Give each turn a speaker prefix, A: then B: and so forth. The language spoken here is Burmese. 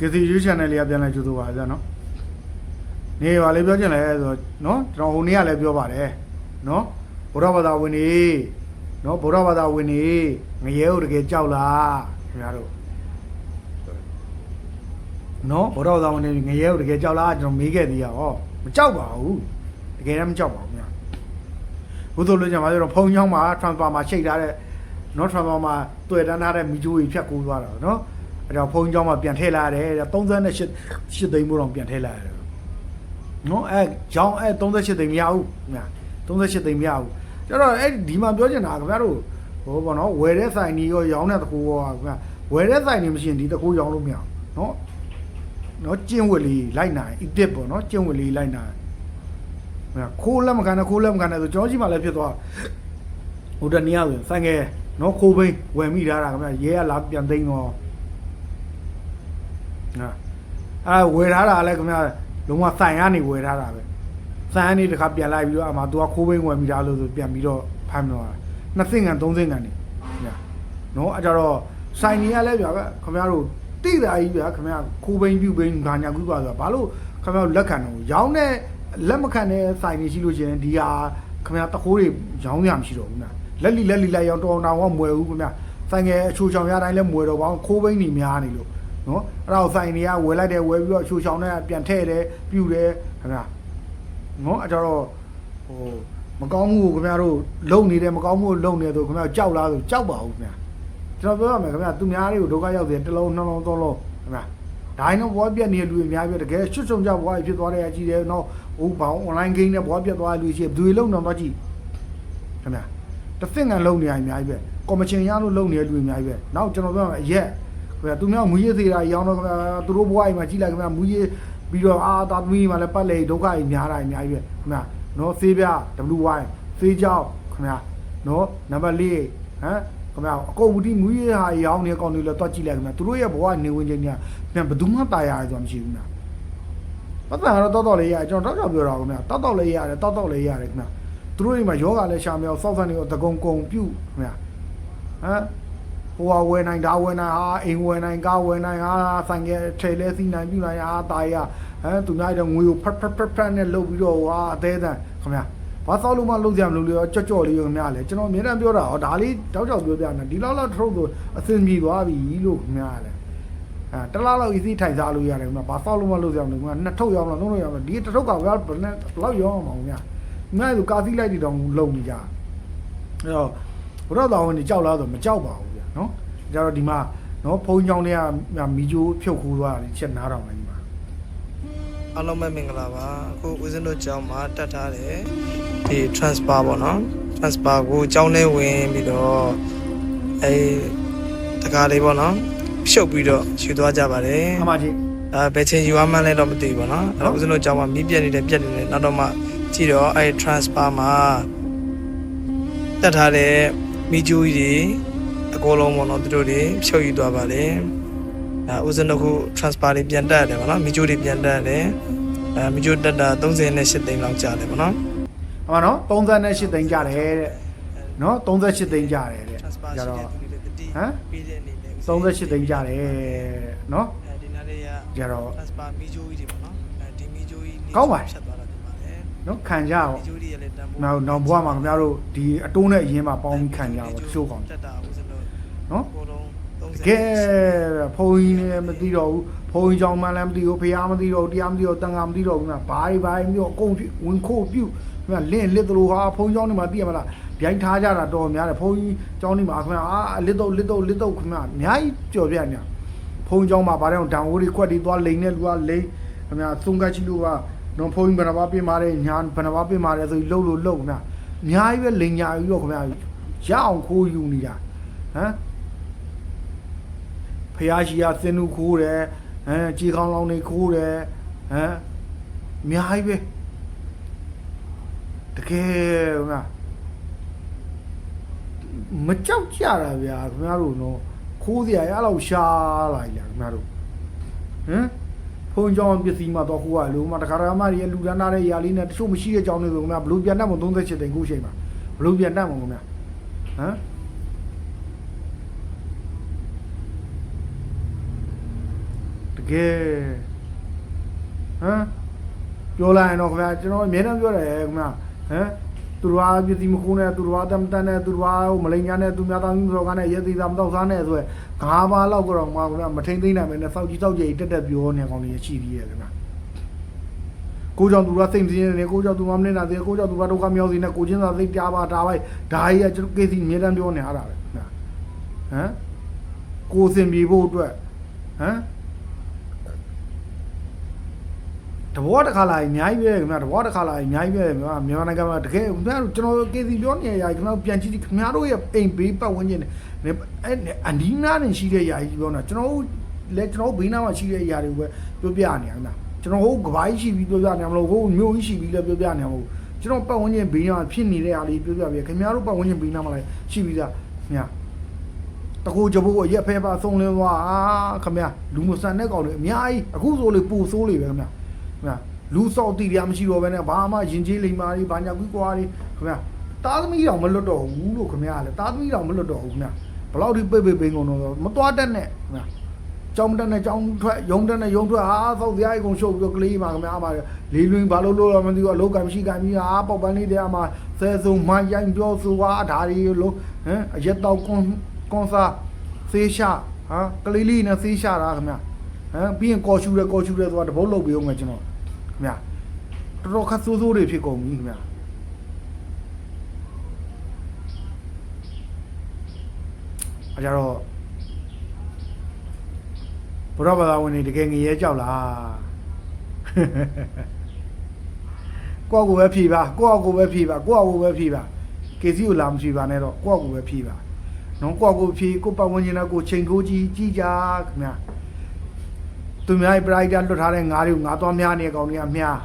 A: ကစီယူ channel လေးကပြန်လဲကြိုးဆိုပါဗျာနော်နေပါလေပြောချင်လဲဆိုတော့နော်ကျွန်တော်ဟိုနေ့ကလည်းပြောပါတယ်နော်ဘုရားဘာသာဝင်နေနော်ဘုရားဘာသာဝင်နေငရဲကိုတကယ်ကြောက်လားခင်ဗျားတို့နော်ဘုရားဘာသာဝင်နေငရဲကိုတကယ်ကြောက်လားကျွန်တော်မေးခဲ့သေးရဟောမကြောက်ပါဘူးတကယ်လည်းမကြောက်ပါဘူးခင်ဗျာဘုသို့လို့ကြမှာဆိုတော့ဖုံချောင်းမှာ transfer မှာရှိတ်ထားတဲ့နော် transfer မှာတွေ့တန်းထားတဲ့မီဂျိုကြီးဖြတ်ကူးသွားတာနော် အဲ့တော့ဘုန်းကြီးကျောင်းမှာပြန်ထည့်လာတယ်38 8သိန်းမို့တော့ပြန်ထည့်လာတယ်နော်အဲကျောင်းအဲ38သိန်းမရဘူးညာ38သိန်းမရဘူးကျတော့အဲ့ဒီမှာပြောချင်တာခင်ဗျားတို့ဟိုဘောနော်ဝယ်တဲ့ဆိုင်ကြီးရောရောင်းတဲ့တကူရောခင်ဗျာဝယ်တဲ့ဆိုင်ကြီးမရှိရင်ဒီတကူရောင်းလို့မရဘူးနော်နော်ကျင့်ဝတ်လေးလိုက်နိုင်အစ်တစ်ပေါ့နော်ကျင့်ဝတ်လေးလိုက်နိုင်ဟိုခိုးလက်မခံနဲ့ခိုးလက်မခံနဲ့ဆိုကျွန်တော်ကြီးမှလည်းဖြစ်သွားဟိုတနေ့ကဆိုဆိုင်ငယ်နော်ခိုးဘိန်းဝယ်မိထားတာခင်ဗျရဲကလာပြန်သိမ်းတော့ ဟာအဲဝယ်ထားတာလည်းခင်ဗျာလုံးဝစိုင်ကနေဝယ်ထားတာပဲစိုင်ကနေတခါပြန်လိုက်ပြီးတော့အမှ तू ကခိုးဘိန်းဝယ်မိတာလို့ဆိုပြန်ပြီးတော့ဖမ်းတော့တာနှစ်စင်ကန်သုံးစင်ကန်နေညာနော်အဲကြတော့စိုင်နေရလဲဗျာပဲခင်ဗျားတို့တိတာကြီးဗျာခင်ဗျာခိုးဘိန်းပြုတ်ဘိန်းဂါညာကူးပါဆိုတာဘာလို့ခင်ဗျားတို့လက်ခံတော့ရောင်းတဲ့လက်မခံတဲ့စိုင်နေရှိလို့ရှိရင်ဒီဟာခင်ဗျာတခိုးတွေရောင်းရမရှိတော့ဘူးနာလက်လီလက်လီလိုက်ရောင်းတော်တော်တော့မွယ်ဘူးခင်ဗျာဆိုင်ငယ်အချိုချောင်ရတိုင်းလဲမွယ်တော့ဘောင်းခိုးဘိန်းနေများနေလို့ နော်အဲ့ဒါကိုဆိုင်တွေကဝယ်လိုက်တယ်ဝယ်ပြီးတော့အချိုချောင်းနဲ့ပြန်ထည့်တယ်ပြူတယ်ခင်ဗျာနော်အဲ့တော့ဟိုမကောင်းမှုကိုခင်ဗျားတို့လုံနေတယ်မကောင်းမှုကိုလုံနေတယ်ဆိုခင်ဗျားကြောက်လားဆိုကြောက်ပါဘူးခင်ဗျာကျွန်တော်ပြောရမယ်ခင်ဗျာသူများတွေကိုဒုက္ခရောက်တယ်တစ်လုံးနှစ်လုံးသုံးလုံးခင်ဗျာဒါရင်တော့ဘောပြက်နေတဲ့လူတွေအများကြီးပဲတကယ်ချွတ်ချုံကြဘောဖြစ်သွားတဲ့အကြည့်တယ်နော်ဟိုဘောင် online game နဲ့ဘောပြက်သွားတဲ့လူရှိဘယ်သူတွေလုံတော့တော့ကြည့်ခင်ဗျာတစ်သင်ကန်လုံနေရအများကြီးပဲကော်မရှင်ရလို့လုံနေတဲ့လူတွေအများကြီးပဲနောက်ကျွန်တော်ပြောရမယ်အရက် ခင်ဗျာသူများမူရေးသေးတာရောင်းတော့ခင်ဗျာသူတို့ဘဝအိမ်မှာကြီးလိုက်ခင်ဗျာမူရေးပြီးတော့အာတာသမီးမှာလည်းပတ်လေဒုက္ခကြီးများတာအများကြီးပဲခင်ဗျာနော်ဖေးပြ WY ဖေးကြောက်ခင်ဗျာနော်နံပါတ်၄ဟမ်ခင်ဗျာအကုန်ဝတိမူရေးဟာရောင်းနေကောင်းနေလဲတွက်ကြည့်လိုက်ခင်ဗျာသူတို့ရဲ့ဘဝနေဝင်ခြင်းညာပြန်ဘယ်သူမှตายရတယ်ဆိုတာမရှိဘူးခင်ဗျာပတ်သက်တော့တော်တော်လေးရတယ်ကျွန်တော်တော့ပြောတာခင်ဗျာတောက်တောက်လေးရတယ်တောက်တောက်လေးရတယ်ခင်ဗျာသူတို့အိမ်မှာယောဂလည်းရှာမြောက်စောက်ဆန်တွေကိုတကုံကုံပြုတ်ခင်ဗျာဟမ် ဟိုဟာဝယ်နိုင်ဒါဝယ်နိုင်ဟာအိမ်ဝယ်နိုင်ကားဝယ်နိုင်ဟာဆိုင်ကထဲလဲစီနိုင်ပြနိုင်ဟာတာရဟမ်သူများတဲ့ငွေကိုဖတ်ဖတ်ဖတ်ဖတ်နဲ့လုတ်ပြီးတော့ဟာအသေးသက်ခင်ဗျာဘာသောက်လို့မလုတ်ကြမလို့လေကြော့ကြော့လေးခင်ဗျာလေကျွန်တော်အမြဲတမ်းပြောတာဟောဒါလေးတောက်တောက်ပြောပြနေဒီလောက်လောက်ထုတ်ဆိုအစင်ပြေသွားပြီလို့ခင်ဗျာလေအဲတလားလောက် easy ထိုင်စားလို့ရတယ်ခင်ဗျာဘာသောက်လို့မလုတ်ကြမလို့ခင်ဗျာနှစ်ထုတ်ရောင်းလားသုံးထုတ်ရောင်းလားဒီတစ်ထုတ်ကဘယ်ဘယ်လောက်ရောင်းအောင်ခင်ဗျာငါ့ကိုကာသီလိုက်တီတောင်လုံနေကြအဲ့တော့ဘုရားတော်ဝင်ကြောက်လားဆိုမကြောက်ပါဘူးဗျာ နော်ကြတော့ဒီမှာနော်ဖုံးချောင်းတွေကမီဂျိုဖြုတ်ခိုးသွားတယ်ချက်နားတော့မယ်ဒီမှာ
B: အားလုံးပဲမင်္ဂလာပါအခုဦးဇင်းတို့ကျောင်းမှာတက်ထားတယ်ဒီ transfer ပေါ့နော် transfer ကိုကျောင်းထဲဝင်ပြီးတော့အဲတကားလေးပေါ့နော်ဖြုတ်ပြီးတော့ယူသွားကြပါတယ်
A: အမကြီး
B: အဲဘယ်ချိန်ယူရမှန်းလဲတော့မသိဘူးပေါ့နော်အဲ့တော့ဦးဇင်းတို့ကျောင်းမှာမီးပြက်နေတယ်ပြက်နေတယ်နောက်တော့မှကြည့်တော့အဲ transfer မှာတက်ထားတဲ့မီဂျူကြီးတွေ အကုန်လုံးပေါ့နော်သူတို့တွေဖြုတ်ယူသွားပါတယ်အဲဦးဇင်းတို့ခု transfer တွေပြန်တက်ရတယ်ပေါ့နော်မီဂျူတွေပြန်တက်ရတယ်အဲမီဂျိုတက်တာ38သိန်းလောက်ကြာတယ်ဗောနော်
A: အမနော်38သိန်းကြတယ်တဲ့နော်38သိန်းကြတယ်တဲ့ကြတော့ဟမ်
B: ပြီးတဲ့အနေနဲ့
A: 38သိန်းကြတယ်နော်
B: အဲဒီနားလေးက
A: ကြတော့
B: transfer မီဂျိုကြီးတွေဗောနော်အဲဒီမီဂျိုကြီး
A: ကောင်းပါတယ်
B: ဖြတ်သွားတာဒီမှာလေ
A: နော်ခံကြအောင်
B: မီဂျိုကြီးရလည်းတန်ဖိုး
A: နောက်နောက်ဘွားမှာခင်ဗျားတို့ဒီအတိုးနဲ့အရင်မှာပေါင်းပြီးခံကြပါချိုးကောင်
B: တက်တာဦးစလို့
A: နော်
B: ကိုလုံး
A: တကယ်ဖုန်းကြီးလည်းမသိတော့ဘူးဖုန်းကြီးကြောင်မှလည်းမသိဘူးဖះမသိတော့ဘူးတရားမသိတော့တန်ခါမသိတော့ဘူးနာဘာတွေဘာတွေမျိုးအကုန်ဝင်ခိုးပြုတ်ခင်ဗျာလင့်လစ်သလိုဟာဖုန်းကြောင်နေမှာသိရမလားဗျိုင်းထားကြတာတော်များတယ်ဖုန်းကြီးကြောင်နေမှာခင်ဗျာအာလစ်တော့လစ်တော့လစ်တော့ခင်ဗျာအများကြီးကြော်ပြညာဖုန်းကြောင်မှာဗါတဲ့ဒံဝိုးတွေခွက်တွေသွားလိန်နေလူကလိန်ခင်ဗျာသုံးကချီလို့ကနော်ဖုန်းကြီးဘယ်နှပါပြင်မာတယ်ညာဘယ်နှပါပြင်မာတယ်ဆိုပြီးလှုပ်လို့လှုပ်ခင်ဗျာအများကြီးပဲလိန်ညာပြီးတော့ခင်ဗျာရအောင်ခိုးယူနေတာဟမ် ဖះရှိရသင်နုခိုးတယ်ဟမ်ကြေခေါင်းလောင်းနေခိုးတယ်ဟမ်အများကြီးပဲတကယ်ဟိုကမကြောက်ကြတာဗျာခင်ဗျားတို့နော်ခိုးစရာရလောက်ရှားလာကြခင်ဗျားတို့ဟမ်ဖုန်းကြောင်ပစ္စည်းမှာတော့ခိုးရလို့မတခါရမကြီးလူဒန်းသားတဲ့ຢာလေးနဲ့တချို့မရှိတဲ့ကြောင်တွေဆိုခင်ဗျာဘလို့ပြန်တတ်မ38တိန်ခုချိန်မှာဘလို့ပြန်တတ်မခင်ဗျာဟမ် ကယ်ဟမ်ပြောလိုက်ရင်တော့ခင်ဗျာကျွန်တော်အမြဲတမ်းပြောတယ်ခင်ဗျာဟမ်သူတော်ဘာပစ္စည်းမခိုးနဲ့သူတော်ဘာတမ်တန်နဲ့သူတော်ဘာမလိန်ညာနဲ့သူများသားမျိုးစောကနဲ့ရဲသေးသားမတော့စားနဲ့ဆိုရယ်ငါးပါးလောက်ကတော့မှခင်ဗျာမထိန်သိမ့်နိုင်မယ်နဲ့စောက်ကြီးစောက်ကြီးတက်တက်ပြောနေကောင်တွေရှိသေးရဲ့ခင်ဗျာကိုကြောင့်သူကစိတ်မစင်းနေကိုကြောင့်သူမမနေတာသေးကိုကြောင့်သူကဒုက္ခမြောက်စီနဲ့ကိုချင်းသာစိတ်ပြားပါဒါပဲဒါကြီးကကျွန်တော်ကေစီအမြဲတမ်းပြောနေရတာပဲခင်ဗျာဟမ်ကိုစင်ပြေဖို့အတွက်ဟမ် တဘောတစ်ခါလာရင်အများကြီးပဲခင်ဗျာတဘောတစ်ခါလာရင်အများကြီးပဲခင်ဗျာမြန်မာနိုင်ငံမှာတကယ်ခင်ဗျားတို့ကျွန်တော်ကေစီပြောနေရခင်ဗျားပြန်ကြည့်ကြည့်ခင်ဗျားတို့ရဲ့အိမ်ဘေးပတ်ဝန်းကျင်နဲ့အဲ့အန်ဒီနာနဲ့ရှိတဲ့ຢာကြီးပြောနေတာကျွန်တော်တို့လည်းကျွန်တော်တို့ဘေးနားမှာရှိတဲ့ຢာတွေကိုပဲပြောပြနေရခင်ဗျာကျွန်တော်တို့ကဘာကြီးရှိပြီးပြောပြနေမလို့ဟိုမျိုးကြီးရှိပြီးလည်းပြောပြနေမှာမဟုတ်ကျွန်တော်ပတ်ဝန်းကျင်ဘေးနားမှာဖြစ်နေတဲ့အားလေးပြောပြပြခင်ဗျားတို့ပတ်ဝန်းကျင်ဘေးနားမှာလည်းရှိပြီးသားခင်ဗျာတကူကြဖို့ရက်ဖဲပါဆုံးလင်းသွားအာခင်ဗျာလူမဆန်တဲ့ကောင်တွေအများကြီးအခုဆိုလေပူဆိုးလေပဲခင်ဗျာ ခင်ဗျာလူစောက်တီတရားမရှိတော့ဘဲနဲ့ဘာမှရင်ကျေးလိမ်မာတွေဘာညာကွီးကွာတွေခင်ဗျာတာသမီးတောင်မလွတ်တော့ဘူးလို့ခင်ဗျာလေတာသမီးတောင်မလွတ်တော့ဘူးခင်ဗျာဘလောက်ဒီပိတ်ပိတ်ပိန်ကုန်တော့မသွားတတ်နဲ့ခင်ဗျာကြောင်းတက်နဲ့ကြောင်းထွက်ယုံတက်နဲ့ယုံထွက်ဟာသောက်တရားကြီးကုန်ရှုပ်ပြီးတော့ကလေးပါခင်ဗျာအမလေးလွင်ဘာလို့လို့တော့မသိဘူးအလောက်ကမရှိကံကြီးဟာပေါက်ပန်းလေးတဲ့အမဆဲဆုံမရိုင်းပြောဆိုဟာဒါတွေလို့ဟမ်အရက်တော့ကွန်ကွန်စာသေးရှာဟာကလေးလေးနဲ့သေးရှာတာခင်ဗျာဟမ်ပြီးရင်ကော်ရှူရဲကော်ရှူရဲဆိုတာတပုတ်လုပ်ပြီးအောင်မယ်ကျွန်တော် ခင်ဗျာတော်တော်ခတ်ဆိုးဆိုးတွေဖြစ်ကုန်ပြီခင်ဗျာအကြတော့ဘုရားဘာသာဝင်တွေတကယ်ငရဲကြောက်လားကိုယ့်ကိုယ်ပဲဖြေပါကိုယ့်အကိုယ်ပဲဖြေပါကိုယ့်အကိုယ်ပဲဖြေပါကေစီကိုလာမဖြေပါနဲ့တော့ကိုယ့်အကိုယ်ပဲဖြေပါနော်ကိုယ့်အကိုယ်ဖြေကိုယ့်ပတ်ဝန်းကျင်ကကိုယ်ချိန်ကိုကြည့်ကြည့်ကြခင်ဗျာ သူများပြိုက်တာလွတ်ထားတဲ့ငါးတွေကိုငါသွားများနေကောင်တွေကများ